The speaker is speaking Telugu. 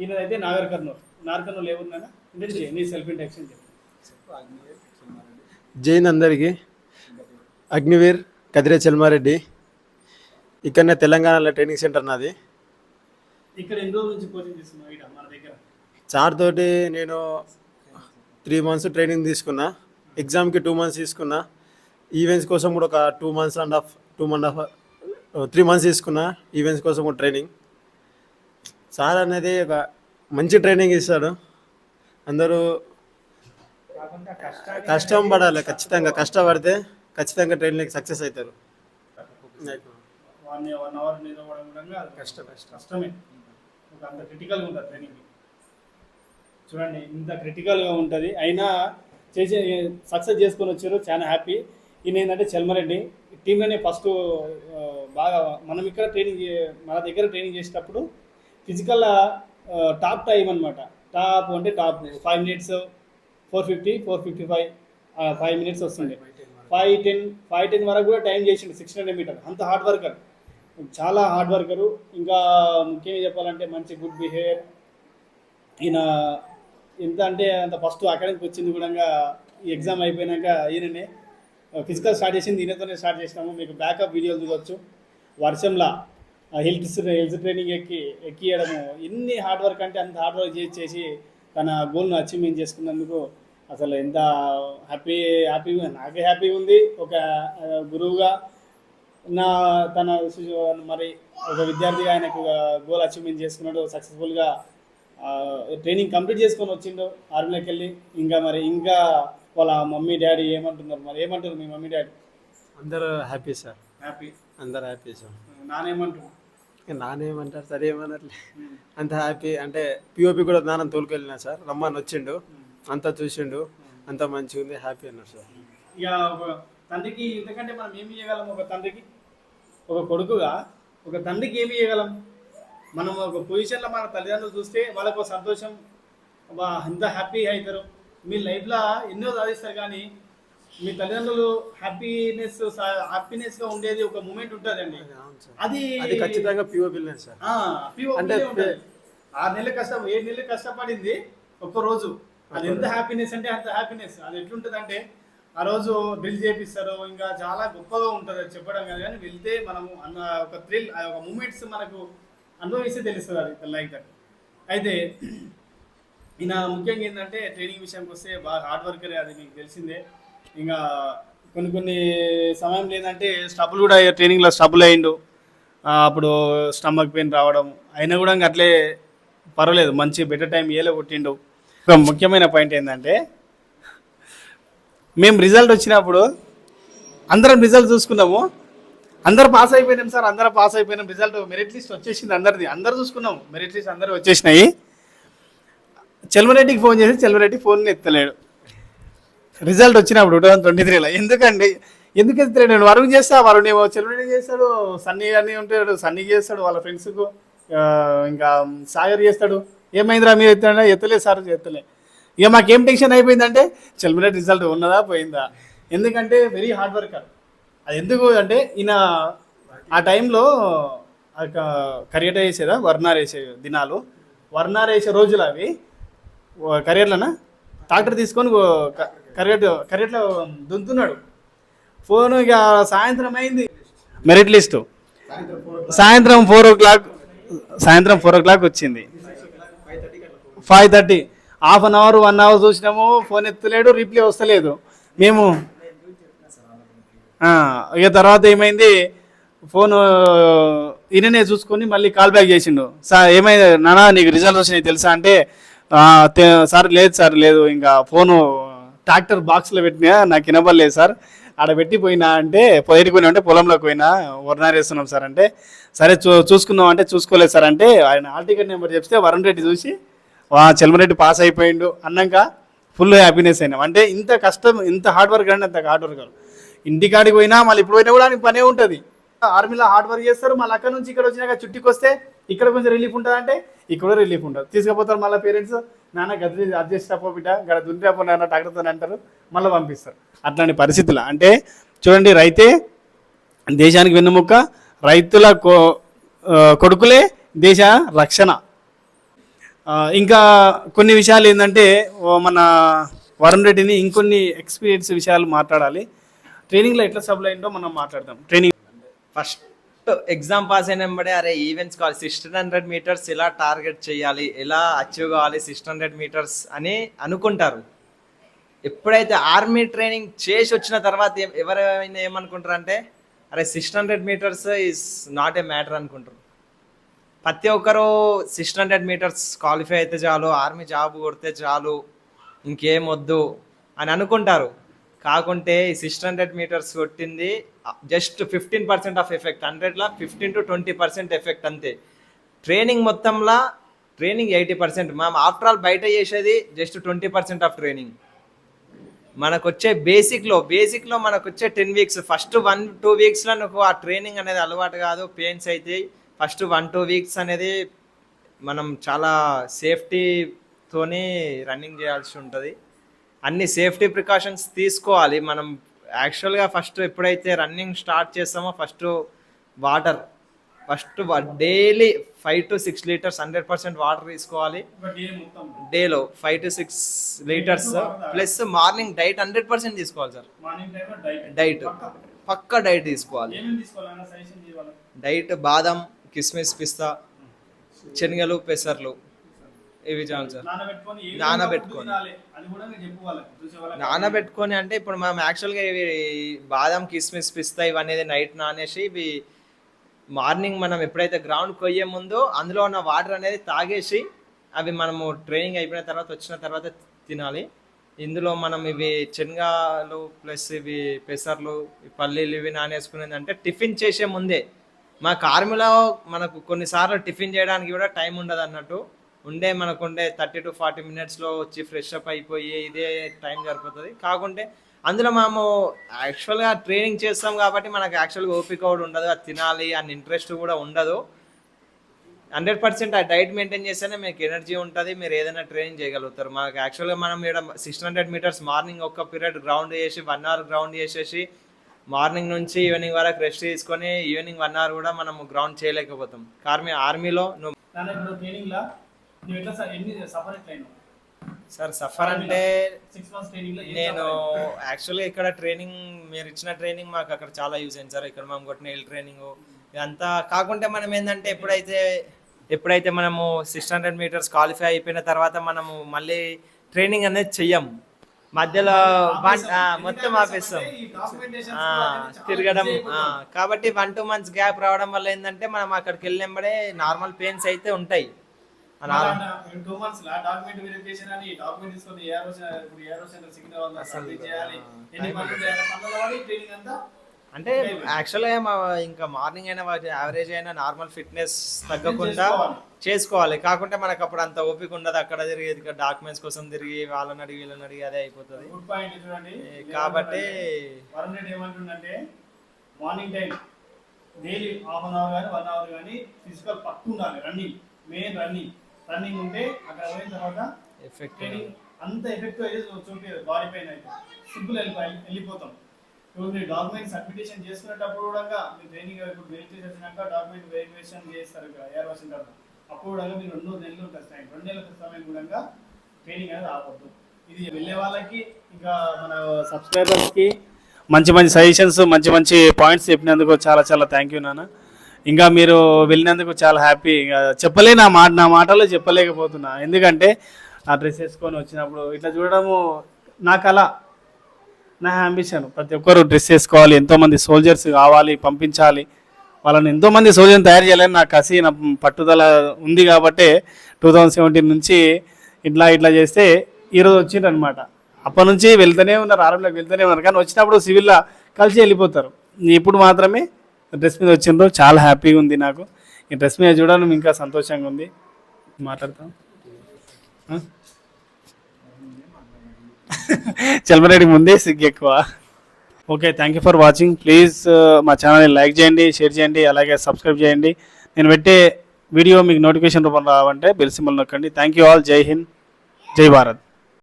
ఈయనదైతే నాగర్ కర్నూలు. నాగర్ కర్నూలు ఏముందన్నా? ఇంటి నీ సెల్ఫ్ ఇంట్రడక్షన్ చెప్పు జైన్ అందరికీ. అగ్నివీర్ కదిరే చెల్మారెడ్డి. ఇక్కడనే తెలంగాణలో ట్రైనింగ్ సెంటర్ నాది. ఇక్కడ ఎన్ని రోజుల నుంచి కోచింగ్ ఇక్కడ మన దగ్గర? సార్ తోటి నేను త్రీ మంత్స్ ట్రైనింగ్ తీసుకున్నా. ఎగ్జామ్కి టూ మంత్స్ తీసుకున్నా. ఈవెంట్స్ కోసం కూడా ఒక two months and half two month half three months తీసుకున్నా. ఈవెంట్స్ కోసం కూడా ట్రైనింగ్ సార్ అనేది ఒక మంచి ట్రైనింగ్ ఇస్తాడు. అందరూ కష్టం పడాలి ఖచ్చితంగా కష్టపడితే ఖచ్చితంగా ట్రైనింగ్ సక్సెస్ అవుతారు. కష్టం కష్టమే. అంత క్రిటికల్గా ఉంటుంది ట్రైనింగ్ చూడండి ఇంత క్రిటికల్గా ఉంటుంది. అయినా చేసే సక్సెస్ చేసుకొని వచ్చారు చాలా హ్యాపీ ఈయన ఏంటంటే చల్మారెడ్డి. టీంలోనే ఫస్ట్ బాగా మనం ఇక్కడ ట్రైనింగ్ మన దగ్గర ట్రైనింగ్ చేసేటప్పుడు ఫిజికల్ టాప్ టైం అనమాట టాప్ అంటే top five minutes four fifty four fifty five five minutes వస్తుంది. ఫైవ్ టెన్ ఫైవ్ టెన్ వరకు కూడా టైం చేసిండు సిక్స్ హండ్రెడ్ మీటర్ అంత హార్డ్ వర్కర్ చాలా హార్డ్ వర్కరు ఇంకా ముఖ్యంగా చెప్పాలంటే మంచి గుడ్ బిహేవియర్ ఈయన ఎంత అంటే అంత ఫస్ట్ అకాడమీకి వచ్చింది కూడా ఈ ఎగ్జామ్ అయిపోయినాక ఈయననే ఫిజికల్ స్టార్ట్ చేసింది ఈయనతోనే స్టార్ట్ చేసినాము. మీకు బ్యాకప్ వీడియోలు చూడవచ్చు వర్షంలో. హెల్త్ హెల్త్ ట్రైనింగ్ ఎక్కి ఎక్కియడము. ఎన్ని హార్డ్ వర్క్ అంటే అంత హార్డ్ వర్క్ చేసి చేసి తన గోల్ను అచీవ్మెంట్ చేసుకున్నందుకు అసలు ఎంత హ్యాపీ హ్యాపీగా నాకే హ్యాపీగా ఉంది. ఒక గురువుగా నా తన మరి ఒక విద్యార్థిగా ఆయనకు గోల్ అచీవ్మెంట్ చేసుకున్నాడు. సక్సెస్ఫుల్గా ట్రైనింగ్ కంప్లీట్ చేసుకొని వచ్చిండు ఆర్మీలోకి వెళ్ళి. ఇంకా మరి ఇంకా వాళ్ళ మమ్మీ డాడీ ఏమంటున్నారు? మరి ఏమంటారు మీ మమ్మీ డాడీ? అందరూ హ్యాపీ సార్. హ్యాపీ. అందరూ హ్యాపీ సార్. నానేమంటున్నారు ఇక నానేమంటారు సరే ఏమనట్లే. అంత హ్యాపీ అంటే పిఓపి కూడా నాన్న తోలుకెళ్ళినా సార్. రమ్మని వచ్చిండు. అంతా చూసిండు. అంతా మంచిగా ఉంది హ్యాపీ అన్నారు సార్. ఇక ఒక తండ్రికి ఇంతకంటే మనం ఏమి ఇవ్వగలం ఒక తండ్రికి? ఒక కొడుకుగా ఒక తండ్రికి ఏమి ఇవ్వగలం మనం ఒక పొజిషన్లో మన తల్లిదండ్రులు చూస్తే వాళ్ళకు సంతోషం. ఎంత హ్యాపీ అవుతారు. మీ లైఫ్లో ఎన్నో సాధిస్తారు కానీ మీ తల్లిదండ్రులు హ్యాపీనెస్ హ్యాపీనెస్గా ఉండేది ఒక మూమెంట్ ఉంటుందండి. అది అది ఖచ్చితంగా సార్. అంటే లే ఉంటది. ఆరు నెలలు కష్టం ఏడు నెలలు కష్టపడింది? ఒక్క రోజు. అది ఎంత హ్యాపీనెస్ అంటే అంత హ్యాపీనెస్ అది ఎట్లుంటుంది అంటే ఆ రోజు డ్రిల్ చేపిస్తారు ఇంకా చాలా గొప్పగా ఉంటుంది అది చెప్పడం కాదు కానీ వెళ్తే మనము అన్న ఒక థ్రిల్ ఆ ఒక మూమెంట్స్ మనకు అనుభవిస్తే తెలుస్తుంది అది లైక్ దట్ అయితే ఈయన ముఖ్యంగా ఏంటంటే ట్రైనింగ్ విషయానికి వస్తే బాగా హార్డ్ వర్కరే అది మీకు తెలిసిందే. ఇంకా కొన్ని కొన్ని సమయం లేదంటే స్టబుల్ కూడా ట్రైనింగ్లో స్టబుల్ అయిండు అప్పుడు స్టమక్ పెయిన్ రావడం అయినా కూడా ఇంకా అట్లే పర్వాలేదు మంచి బెటర్ టైం ఏలో కొట్టిండు. ఒక ముఖ్యమైన పాయింట్ ఏంటంటే మేము రిజల్ట్ వచ్చినప్పుడు అందరం రిజల్ట్ చూసుకున్నాము. అందరు పాస్ అయిపోయినాం సార్ అందరం పాస్ అయిపోయినాం. రిజల్ట్ మెరిట్ లిస్ట్ వచ్చేసింది అందరిది. అందరు చూసుకున్నాం మెరిట్ లిస్ట్ అందరూ వచ్చేసినాయి. చెల్మరెడ్డికి ఫోన్ చేసి చెల్మరెడ్డి ఫోన్ ఎత్తలేడు. రిజల్ట్ వచ్చినప్పుడు టూ థౌసండ్ ట్వంటీ త్రీలో. ఎందుకండి? ఎందుకు ఎత్తలేడు నేను వరుణ్ చేస్తా వరుణ్ ఏమో చెల్లుడి చేస్తాడు సన్నీ అని ఉంటాడు సన్నీ చేస్తాడు వాళ్ళ ఫ్రెండ్స్కు ఇంకా సాగర్ చేస్తాడు. ఏమైందిరా మీరు ఎత్తాడా ఎత్తలే సార్ ఎత్తలే. ఇక మాకేం టెన్షన్ అయిపోయిందంటే చెల్మరెడ్డి రిజల్ట్ ఉన్నదా పోయిందా? ఎందుకంటే వెరీ హార్డ్ వర్కర్. అది ఎందుకు అంటే ఈయన ఆ టైంలో కరియట వేసేదా వర్ణార్ వేసే దినాలు. వర్ణార్ వేసే రోజులు అవి. కరియర్లనా ట్రాక్టర్ తీసుకొని కరియట్ కరగట్లో దున్నుతున్నాడు ఫోన్ ఇక సాయంత్రం అయింది. మెరిట్ లిస్ట్ సాయంత్రం ఫోర్ ఓ క్లాక్ సాయంత్రం ఫోర్ ఓ క్లాక్ వచ్చింది. Five thirty half an hour one hour చూసినాము ఫోన్ ఎత్తలేడు రిప్లై వస్తలేదు. మేము ఇక తర్వాత ఏమైంది ఫోన్ ఈయననే చూసుకొని మళ్ళీ కాల్ బ్యాక్ చేసిండు. సార్ ఏమైంది? నానా నీకు రిజల్ట్ వచ్చినాయి తెలుసా? అంటే సార్ లేదు సార్ లేదు ఇంకా ఫోను ట్రాక్టర్ బాక్స్లో పెట్టినా నాకు వినబడలేదు సార్. ఆడ పెట్టిపోయినా అంటే బయటికి పోయినా అంటే పొలంలోకి పోయినా వరణాలు వేస్తున్నాం సార్ అంటే సరే చూ చూసుకుందాం అంటే చూసుకోలేదు సార్ అంటే ఆయన హాల్ టికెట్ నెంబర్ చెప్తే వరుణ్ రెడ్డి చూసి వా చెల్మరెడ్డి పాస్ అయిపోయిండు అన్నాక ఫుల్ హ్యాపీనెస్ అయినాం. అంటే ఇంత కష్టం ఇంత హార్డ్ వర్క్ అంటే అంత హార్డ్ వర్క్ ఇంటికాడికి పోయినా మళ్ళీ ఇప్పుడు పోయినా కూడా పనే ఉంటుంది. ఆర్మీలో హార్డ్ వర్క్ చేస్తారు మళ్ళీ అక్కడ నుంచి ఇక్కడ వచ్చినాక చుట్టుకొస్తే ఇక్కడ కొంచెం రిలీఫ్ ఉంటుంది అంటే ఇక్కడ రిలీఫ్ ఉంటుంది. తీసుకుపోతారు మళ్ళీ పేరెంట్స్ నాన్న గది అడ్జస్ట్ అప్పో బిడ్డ గడ దుంటే నాన్న డాక్టర్తో అంటారు. మళ్ళీ పంపిస్తారు. అట్లాంటి పరిస్థితులు. అంటే చూడండి రైతే దేశానికి వెన్నుముక్క రైతుల కొ- కొడుకులే దేశ రక్షణ. ఇంకా కొన్ని విషయాలు ఏంటంటే మన వరుణ్ రెడ్డిని ఇంకొన్ని ఎక్స్పీరియన్స్ విషయాలు మాట్లాడాలి. ట్రైనింగ్లో ఎట్లా సబ్లైందో మనం మాట్లాడదాం. ట్రైనింగ్. ఫస్ట్ ఎగ్జామ్ పాస్ అయిన వెంబడే అరే ఈవెంట్స్ కావాలి సిక్స్టీన్ హండ్రెడ్ మీటర్స్ ఎలా టార్గెట్ చేయాలి ఎలా అచీవ్ కావాలి సిక్స్ హండ్రెడ్ మీటర్స్ అని అనుకుంటారు. ఎప్పుడైతే ఆర్మీ ట్రైనింగ్ చేసి వచ్చిన తర్వాత ఎవరైనా ఏమనుకుంటారు అంటే అరే six hundred metres is not a matter అనుకుంటారు. ప్రతి ఒక్కరు సిక్స్ హండ్రెడ్ మీటర్స్ క్వాలిఫై అయితే చాలు ఆర్మీ జాబ్ కొడితే చాలు ఇంకేం వద్దు అని అనుకుంటారు. కాకుంటే ఈ సిక్స్ హండ్రెడ్ మీటర్స్ కొట్టింది just fifteen percent of effect హండ్రెడ్లో fifteen to twenty percent effect అంతే. ట్రైనింగ్ మొత్తంలో ట్రైనింగ్ ఎయిటీ పర్సెంట్ మనం ఆఫ్టర్ ఆల్ బయట చేసేది just twenty percent of training మనకు వచ్చే బేసిక్లో బేసిక్లో మనకు వచ్చే ten weeks first one two వీక్స్లో నువ్వు ఆ ట్రైనింగ్ అనేది అలవాటు కాదు పెయిన్స్ అయితే ఫస్ట్ వన్ టూ వీక్స్ అనేది మనం చాలా సేఫ్టీతోని రన్నింగ్ చేయాల్సి ఉంటుంది. అన్ని సేఫ్టీ ప్రికాషన్స్ తీసుకోవాలి. మనం యాక్చువల్గా ఫస్ట్ ఎప్పుడైతే రన్నింగ్ స్టార్ట్ చేస్తామో first water first daily five to six litres hundred percent water తీసుకోవాలి. డేలో five to six litres plus morning diet hundred percent తీసుకోవాలి సార్. డైట్ పక్క డైట్ తీసుకోవాలి. డైట్ బాదం కిస్మిస్ పిస్తా శనగలు పెసర్లు ఇవి చాలు సార్? నానబెట్టుకొని నానబెట్టుకొని. అంటే ఇప్పుడు మనం యాక్చువల్గా ఇవి బాదం కిస్మిస్ పిస్తా ఇవన్నీ నైట్ నానేసి ఇవి మార్నింగ్ మనం ఎప్పుడైతే గ్రౌండ్ కొయ్యే ముందో అందులో ఉన్న వాటర్ అనేది తాగేసి అవి మనము ట్రైనింగ్ అయిపోయిన తర్వాత వచ్చిన తర్వాత తినాలి. ఇందులో మనం ఇవి శనగలు ప్లస్ ఇవి పెసర్లు పల్లీలు ఇవి నానేసుకునేది అంటే టిఫిన్ చేసే ముందే. మా ఆర్మీలో మనకు కొన్నిసార్లు టిఫిన్ చేయడానికి కూడా టైం ఉండదు అన్నట్టు ఉండే మనకు ఉండే థర్టీ టు ఫార్టీ మినిట్స్లో వచ్చి ఫ్రెష్ అప్ అయిపోయి ఇదే టైం సరిపోతుంది. కాకుంటే అందులో మనము యాక్చువల్గా ట్రైనింగ్ చేస్తాం కాబట్టి మనకు యాక్చువల్గా ఓపిక కూడా ఉండదు. అది తినాలి అని ఇంట్రెస్ట్ కూడా ఉండదు. హండ్రెడ్ పర్సెంట్ ఆ డైట్ మెయింటైన్ చేస్తేనే మీకు ఎనర్జీ ఉంటుంది. మీరు ఏదైనా ట్రైనింగ్ చేయగలుగుతారు. మనకు యాక్చువల్గా మనం ఇక్కడ సిక్స్ హండ్రెడ్ మీటర్స్ మార్నింగ్ ఒక్క పీరియడ్ గ్రౌండ్ చేసి వన్ అవర్ గ్రౌండ్ చేసేసి మార్నింగ్ నుంచి ఈవినింగ్ వరకు రెస్ట్ తీసుకొని ఈవినింగ్ వన్ అవర్ కూడా మనం గ్రౌండ్ చేయలేకపోతాం. కార్మీ ఆర్మీలో నువ్వు నువ్వు ఎట్లా ఎన్ని అయినావు? సార్ సఫర్ అంటే సిక్స్ మంత్స్ ట్రైనింగ్లో ఏం నేను? యాక్చువల్గా ఇక్కడ ట్రైనింగ్ మీరు ఇచ్చిన ట్రైనింగ్ మాకు అక్కడ చాలా యూజ్ అయింది సార్. ఇక్కడ మనం కొట్టిన ఎల్ ట్రైనింగ్ ఇదంతా కాకుంటే మనం ఏంటంటే ఎప్పుడైతే ఎప్పుడైతే మనము సిక్స్ హండ్రెడ్ మీటర్స్ క్వాలిఫై అయిపోయిన తర్వాత మనము మళ్ళీ ట్రైనింగ్ అనేది చెయ్యము. మధ్యలో మొత్తం ఆపేస్తాం తిరగడం. కాబట్టి వన్ టూ మంత్స్ గ్యాప్ రావడం వల్ల ఏంటంటే మనం అక్కడికి వెళ్ళినప్పుడే నార్మల్ పెయిన్స్ అయితే ఉంటాయి. టూ మంత్స్ లా డాక్యుమెంట్ వెరిఫికేషన్ అని డాక్యుమెంట్ తీసుకొని ఏ రోజు ఇప్పుడు ఏ రోజు సెంటర్ సిగ్నల్ సబ్మిట్ చేయాలి ఎన్ని పనులు చేయాలి పనుల వాడి ట్రైనింగ్ అంతా అంటే యాక్చువల్గా మా ఇంకా మార్నింగ్ అయినా యావరేజ్ అయినా నార్మల్ ఫిట్నెస్ తగ్గకుండా చేసుకోవాలి. కాకుంటే మనకు అప్పుడు అంత ఓపిక ఉండదు. అక్కడ తిరిగి డాక్యుమెంట్స్ కోసం తిరిగి వాళ్ళని అడిగి వీళ్ళని అడిగి అదే అయిపోతుంది. కాబట్టి ఏమంటుండంటే morning time daily half an hour కానీ వన్ అవర్ కానీ ఫిజికల్ పట్టు ఉండాలి. రన్నింగ్ మెయిన్ రన్నింగ్ రన్నింగ్ ఉంటే అక్కడ పోయిన తర్వాత ఎఫెక్ట్ అంత ఎఫెక్టివ్ అయితే చూపించదు బాడీ పైన అయితే. సింపుల్ వెళ్ళిపోయి వెళ్ళిపోతాం. ఇప్పుడు మీరు డాక్యుమెంట్ సబ్మిటేషన్ చేసుకునేటప్పుడు కూడా మీరు ట్రైనింగ్ ఇప్పుడు వెరిఫికేషన్ వచ్చినాక డాక్యుమెంట్ వెరిఫికేషన్ చేస్తారు ఇక్కడ ఏఆర్ సెంటర్ అప్పుడు కూడా మీరు రెండు నెలలు టైం రెండు నెలల సమయం కూడా ట్రైనింగ్ అనేది ఆపొద్దు ఇది వెళ్ళే వాళ్ళకి ఇంకా మన సబ్స్క్రైబర్స్కి మంచి మంచి సజెషన్స్ మంచి మంచి పాయింట్స్ చెప్పినందుకు చాలా చాలా థ్యాంక్ యూ నాన్న. ఇంకా మీరు వెళ్ళినందుకు చాలా హ్యాపీ చెప్పలే నా మాట నా మాటలో చెప్పలేకపోతున్నా. ఎందుకంటే ఆ డ్రెస్ వేసుకొని వచ్చినప్పుడు ఇట్లా చూడడము నా కళ నా అంబిషన్ ప్రతి ఒక్కరు డ్రెస్ వేసుకోవాలి ఎంతోమంది సోల్జర్స్ కావాలి పంపించాలి. వాళ్ళని ఎంతోమంది సోల్జర్ని తయారు చేయాలని నా కసి నా పట్టుదల ఉంది కాబట్టి టూ థౌజండ్ సెవెంటీన్ నుంచి ఇట్లా ఇట్లా చేస్తే ఈరోజు వచ్చిండ్రు అనమాట అప్పటి నుంచి వెళ్తూనే ఉన్నారు ఆర్మీలోకి వెళ్తూనే ఉన్నారు. కానీ వచ్చినప్పుడు సివిల్లో కలిసి వెళ్ళిపోతారు. ఇప్పుడు మాత్రమే డ్రెస్ మీద వచ్చిండ్రు. చాలా హ్యాపీగా ఉంది నాకు. ఈ డ్రెస్ మీద చూడడం ఇంకా సంతోషంగా ఉంది. మాట్లాడతాం. ఆ? చల్మరెడ్డి ముందే సిగ్గు ఎక్కువ. Okay thank you for watching please మా ఛానల్ని లైక్ చేయండి షేర్ చేయండి అలాగే సబ్స్క్రైబ్ చేయండి. నేను పెట్టే వీడియో మీకు నోటిఫికేషన్ రూపంలో రావాలంటే బెల్ సింబల్ నొక్కండి. థ్యాంక్ యూ ఆల్ జై హింద్ జై భారత్